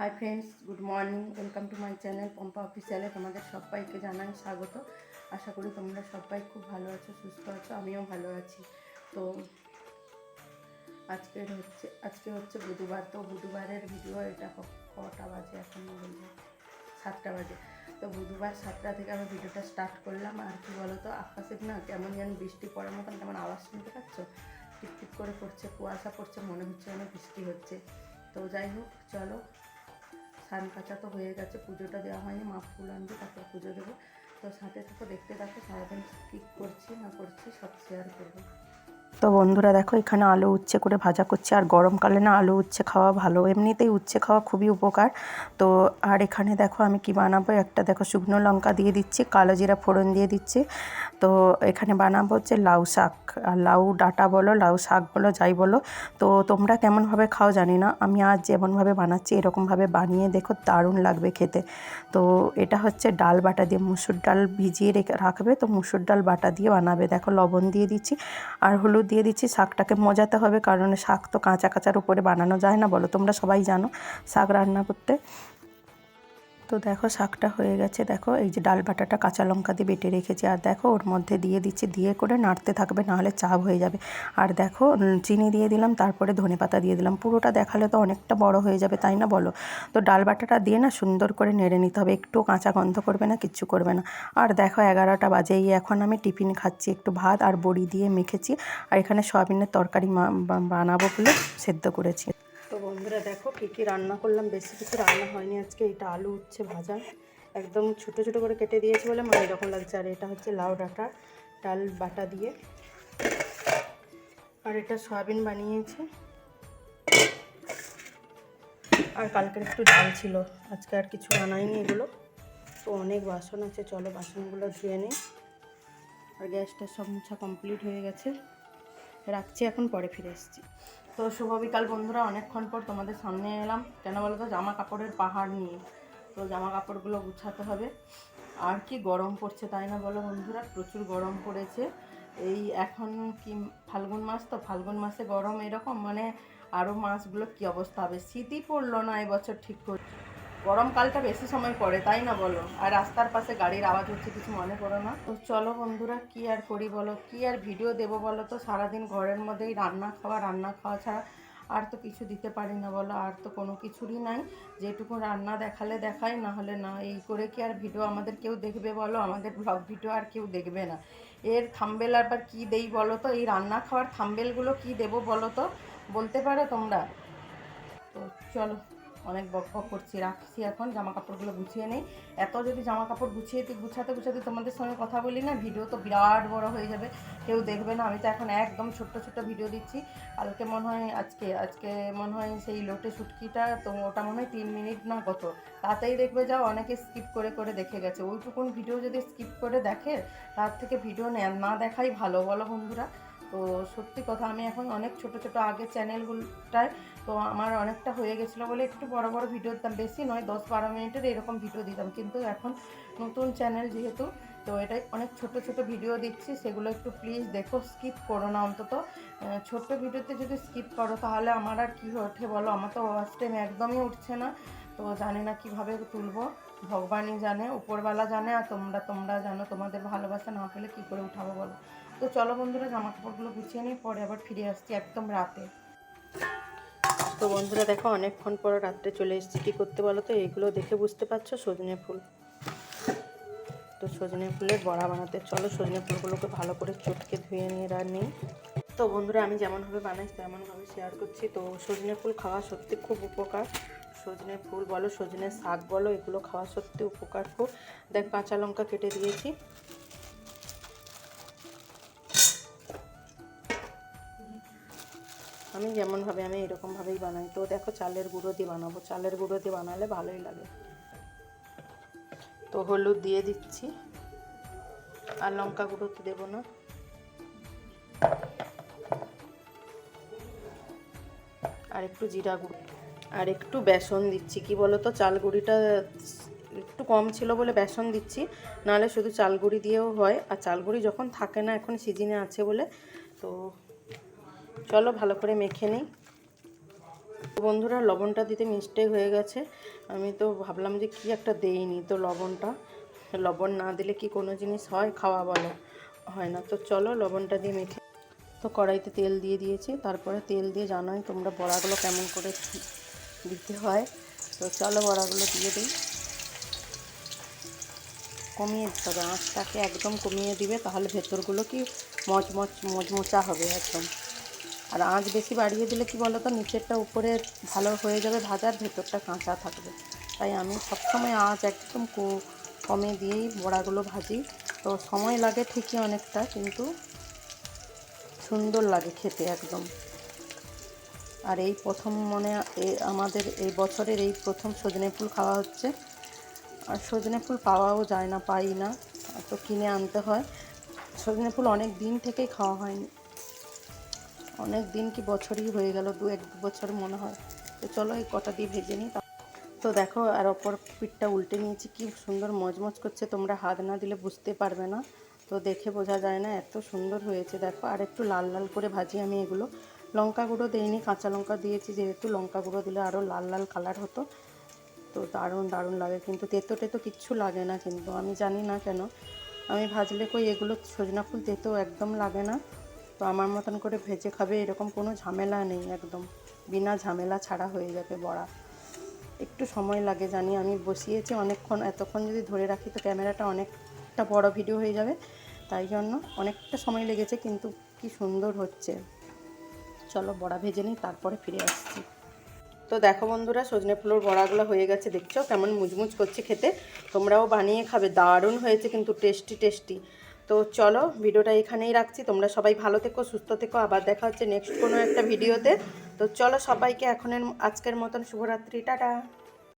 Hi friends, good morning, welcome to my channel Pompa অফিসিয়ালে তোমাদের সবাইকে জানাই স্বাগত। আশা করি তোমরা সবাই খুব ভালো আছো, সুস্থ আছো, আমিও ভালো আছি। তো আজকের হচ্ছে, আজকে হচ্ছে বুধবার, তো বুধবারের ভিডিও এটা কটা বাজে এখন সাতটা বাজে। তো বুধবার সাতটা থেকে আমি ভিডিওটা স্টার্ট করলাম। আর কি বলো তো আকাশের না কেমন যেন বৃষ্টি পড়ার মতন, কেমন আওয়াজ শুনতে পাচ্ছ? টিপটিপ করে পড়ছে, কুয়াশা পড়ছে, মনে হচ্ছে যেন বৃষ্টি হচ্ছে। তো যাই হোক, চলো স্নান কাঁচা তো হয়ে গেছে, পুজোটা দেওয়া হয়নি, মা ফুল আনবে, তারপর পুজো দেবো। তো সাথে থাকো দেখতে থাকো, সারাদিন কী করছি না করছি সব শেয়ার করব। তো বন্ধুরা দেখো, এখানে আলু উচ্ছে করে ভাজা করছে। আর গরমকালে না আলু উচ্ছে খাওয়া ভালো। এমনিতেই উচ্ছে খাওয়া খুবই উপকার। তো আর এখানে দেখো, আমি কি বানাবো? একটা দেখো, শুকনো লঙ্কা দিয়ে দিচ্ছি, কালো জিরা ফোড়ন দিয়ে দিচ্ছি। তো এখানে বানাবো হচ্ছে লাউ শাক। আর লাউ ডাঁটা বলো, লাউ শাক বলো, যাই বলো। তো তোমরা কেমনভাবে খাও জানি না। আমি আজ যেমনভাবে বানাচ্ছি, এরকমভাবে বানিয়ে দেখো, দারুণ লাগবে খেতে। তো এটা হচ্ছে ডাল বাটা দিয়ে। মুসুর ডাল ভিজিয়ে রেখে রাখবে, তো মুসুর ডাল বাটা দিয়ে বানাবে। দেখো, লবণ দিয়ে দিচ্ছি। আর হলুদ দিয়ে দিচ্ছি, শাকটাকে মজাতে হবে, কারণ শাক তো কাঁচা কাঁচার উপরে বানানো যায় না, বলো তোমরা সবাই জানো, শাক রান্না করতে। তো দেখো শাকটা হয়ে গেছে। দেখো এই যে ডাল বাটাটা কাঁচা লঙ্কা দিয়ে বেটে রেখেছি। আর দেখো ওর মধ্যে দিয়ে দিচ্ছি, দিয়ে করে নাড়তে থাকবে নাহলে চাপ হয়ে যাবে। আর দেখো চিনি দিয়ে দিলাম, তারপরে ধনে পাতা দিয়ে দিলাম। পুরোটা দেখালে তো অনেকটা বড় হয়ে যাবে, তাই না বলো? তো ডাল বাটাটা দিয়ে না সুন্দর করে নেড়ে নিতে হবে। একটু কাঁচা গন্ধ করবে না, কিচ্ছু করবে না। আর দেখো এগারোটা বাজেই, এখন আমি টিফিন খাচ্ছি একটু ভাত আর বড়ি দিয়ে মেখেছি। আর এখানে সয়াবিনের তরকারি বানাবো বলে সেদ্ধ করেছি। বন্ধুরা, দেখো কী কী রান্না করলাম। বেশি কিছু রান্না হয়নি আজকে। এটা আলু উচ্ছে ভাজা। একদম ছোটো ছোটো করে কেটে দিয়েছি বলে মানে এরকম লাগছে। আর এটা হচ্ছে লাউ ডাঁটা, ডাল বাটা দিয়ে। আর এটা সয়াবিন বানিয়েছি। আর কালকের একটু ডাল ছিল। আজকে আর কিছু বানাইনি এগুলো। তো অনেক বাসন আছে। চলো বাসনগুলো ধুয়ে নিই। আর গ্যাসটা সব মুছা কমপ্লিট হয়ে গেছে। রাখছি এখন, পরে ফিরে এসেছি। তো শুভ বিকাল বন্ধুরা, অনেকক্ষণ পর তোমাদের সামনে এলাম। কেন বলো তো জামা কাপড়ের পাহাড় নিয়ে। তো জামা কাপড়গুলো গুছাতে হবে। আর কি গরম পড়ছে তাই না বলো বন্ধুরা? প্রচুর গরম পড়েছে। এই এখন কি ফাল্গুন মাস? তো ফাল্গুন মাসে গরম এরকম মানে আরও মাসগুলো কি অবস্থা হবে? শীতই পড়ল না এবছর ঠিক করে। গরমকালটা বেশি সময় পড়ে, তাই না বলো? আর রাস্তার পাশে গাড়ির আওয়াজ হচ্ছে, কিছু মনে করো না? তো চলো বন্ধুরা, কি আর করি বলো? কি আর ভিডিও দেবো বলো তো? সারাদিন ঘরের মধ্যেই রান্না খাওয়া রান্না খাওয়া ছাড়া আর তো কিছু দিতে পারি না বলো, আর তো কোনো কিছুরই নাই। যেটুকু রান্না দেখালে দেখাই, না হলে না। এই করে কি আর ভিডিও আমাদের কেউ দেখবে বলো? আমাদের ব্লগ ভিডিও আর কেউ দেখবে না। এর থাম্বেল আবার কি দেই বলো তো? এই রান্না খাওয়ার থাম্বেলগুলো কি দেবো বলো তো? বলতে পারো তোমরা? তো চলো। অনেক বক বক করছি, রাখছি এখন জামা কাপড়গুলো গুছিয়ে নেই। এত যদি জামা কাপড় গুছিয়ে গুছাতে গুছাতে তোমাদের সঙ্গে কথা বলি না, ভিডিও তো বিরাট বড় হয়ে যাবে। কেউ দেখবে না, আমি তো এখন একদম ছোট্ট ছোট্ট ভিডিও দিচ্ছি। কালকে মনে হয়, আজকে আজকে মনে হয় সেই লোটে শুটকিটা তো ওটা মনে হয় তিন মিনিট না কত। তাতেই দেখবে যাও, অনেকে স্কিপ করে করে দেখে গেছে। ওইটুকুন ভিডিও যদি স্কিপ করে দেখে, তার থেকে ভিডিও না দেখাই ভালো, বলো বন্ধুরা। তো সত্যি কথা, আমি এখন অনেক ছোট ছোট আগে চ্যানেলগুলোটায়, তো আমার অনেকটা হয়ে গেছিল বলে একটু বড় বড় ভিডিও দিতাম, বেশি নয়, দশ বারো মিনিটের এরকম ভিডিও দিতাম। কিন্তু এখন নতুন চ্যানেল যেহেতু, তো এটাই অনেক ছোট ছোট ভিডিও দিচ্ছি, সেগুলো একটু প্লিজ দেখো স্কিপ করো না অন্তত। ছোট্ট ভিডিওতে যদি স্কিপ করো, তাহলে আমার আর কী ওঠে বলো? আমার তো ওয়াচ টাইম একদমই উঠছে না, তো জানি না কীভাবে তুলবো। ভগবানই জানে, উপরওয়ালা জানে, আর তোমরা তোমরা জানো, তোমাদের ভালোবাসা না পেলে কী করে উঠাবো বলো? তো চলো বন্ধুরা জামা কাপড়গুলো গুছিয়ে নিই, পরে আবার ফিরে আসছি একদম রাতে। তো বন্ধুরা, দেখো, অনেকক্ষণ পর রাত্রে চলে এসেছি। কী করতে বলো তো? এইগুলো দেখে বুঝতে পারছ? সজনে ফুল। তো সজনে ফুলের বড়া বানাতে চলো। সজনে ফুলগুলোকে ভালো করে চটকে ধুয়ে নিয়ে রান্নি তো বন্ধুরা, আমি যেমনভাবে বানাই তেমনভাবে শেয়ার করছি। তো সজনে ফুল খাওয়া সত্যি খুব উপকার। সজনে ফুল বলো, সজনে শাক বলো, এগুলো খাওয়া সত্যি উপকার খুব। দেখ, কাঁচা লঙ্কা কেটে দিয়েছি। আমি যেমনভাবে আমি এরকমভাবেই বানাই। তো দেখো চালের গুঁড়ো দিয়ে বানাবো। চালের গুঁড়ো দিয়ে বানালে ভালোই লাগে। তো হলুদ দিয়ে দিচ্ছি। আর লঙ্কা গুঁড়ো তো দেবো না। আর একটু জিরা গুঁড়ো। আর একটু বেসন দিচ্ছি। কি বলো তো চাল গুঁড়িটা একটু কম ছিল বলে বেসন দিচ্ছি। নাহলে শুধু চাল গুঁড়ি দিয়েও হয়। আর চাল গুঁড়ি যখন থাকে না, এখন সিজনে আছে বলে, তো চলো ভালো করে মেখে নিই। বন্ধুরা, লবণটা দিতে মিস্টেক হয়ে গেছে। আমি তো ভাবলাম যে কি একটা দেইনি তো লবণটা। লবণ না দিলে কি কোনো জিনিস হয়? খাওয়া বলো। হয় না, তো চলো লবণটা দিয়ে মেখে তো কড়াইতে তেল দিয়ে দিয়েছি। তারপরে তেল দিয়ে জানোই তোমরা বড়াগুলো কেমন করে দিতে হয়। তো চলো বড়াগুলো দিয়ে দিই। কমিয়ে দিতে হবে, আঁচটাকে একদম কমিয়ে দিবে, তাহলে ভেতরগুলো কি মচমচ, মচমচা হবে একদম। আর আঁচ বেশি বাড়িয়ে দিলে কি বলো তো নিচেরটা উপরে ভালো হয়ে যাবে ভাজার, ভেতরটা কাঁচা থাকবে। তাই আমি সবসময় আঁচ একদম কমে দিয়েই বড়াগুলো ভাজি। তো সময় লাগে ঠিকই অনেকটা, কিন্তু সুন্দর লাগে খেতে একদম। আর এই প্রথম মনে আমাদের এই বছরের এই প্রথম সজনে ফুল খাওয়া হচ্ছে। আর সজনে ফুল পাওয়াও যায় না, পাই না। তো কিনে আনতে হয়। সজনে ফুল অনেক দিন থেকেই খাওয়া হয়নি। অনেক দিন কি বছরই হয়ে গেল, দু এক বছর মনে হয়। তো চলো এই কটা দিয়ে ভেজে নিই। তো দেখো, আর অপর পিঠটা উল্টে নিয়েছি। কি সুন্দর মজমজ করছে, তোমরা হাত না দিলে বুঝতে পারবে না। তো দেখে বোঝা যায় না, এত সুন্দর হয়েছে। দেখো, আর একটু লাল লাল করে ভাজি আমি এগুলো। লঙ্কা গুঁড়ো দিইনি, কাঁচা লঙ্কা দিয়েছি, যেহেতু লঙ্কা গুঁড়ো দিলে আরও লাল লাল কালার হতো। তো দারুণ দারুণ লাগে, কিন্তু তেতো টেতো কিচ্ছু লাগে না কিন্তু। আমি জানি না কেন। আমি ভাজলে কই এগুলো সজনা ফুল তেতো একদম লাগে না। তো আমার মতন করে ভেজে খাবে, এরকম কোনো ঝামেলা নেই একদম। বিনা ঝামেলা ছাড়া হয়ে যাবে বড়া। একটু সময় লাগে জানি, আমি বসিয়েছি অনেকক্ষণ, এতক্ষণ যদি ধরে রাখি তো ক্যামেরাটা অনেকটা বড় ভিডিও হয়ে যাবে। তাই জন্য অনেকটা সময় লেগেছে, কিন্তু কি সুন্দর হচ্ছে। চলো বড়া ভেজে নিই, তারপরে ফিরে আসছি। তো দেখো বন্ধুরা, সজনে ফুলের বড়াগুলো হয়ে গেছে, দেখছ? কেমন মুচমুচ করছে খেতে। তোমরাও বানিয়ে খাবে, দারুণ হয়েছে, কিন্তু টেস্টি টেস্টি তো চলো ভিডিওটা এখানেই রাখছি। তোমরা সবাই ভালো থেকো, সুস্থ থেকো। আবার দেখা হচ্ছে নেক্সট কোনো একটা ভিডিওতে। তো চলো সবাইকে এখনের আজকের মতন শুভরাত্রি। টাটা।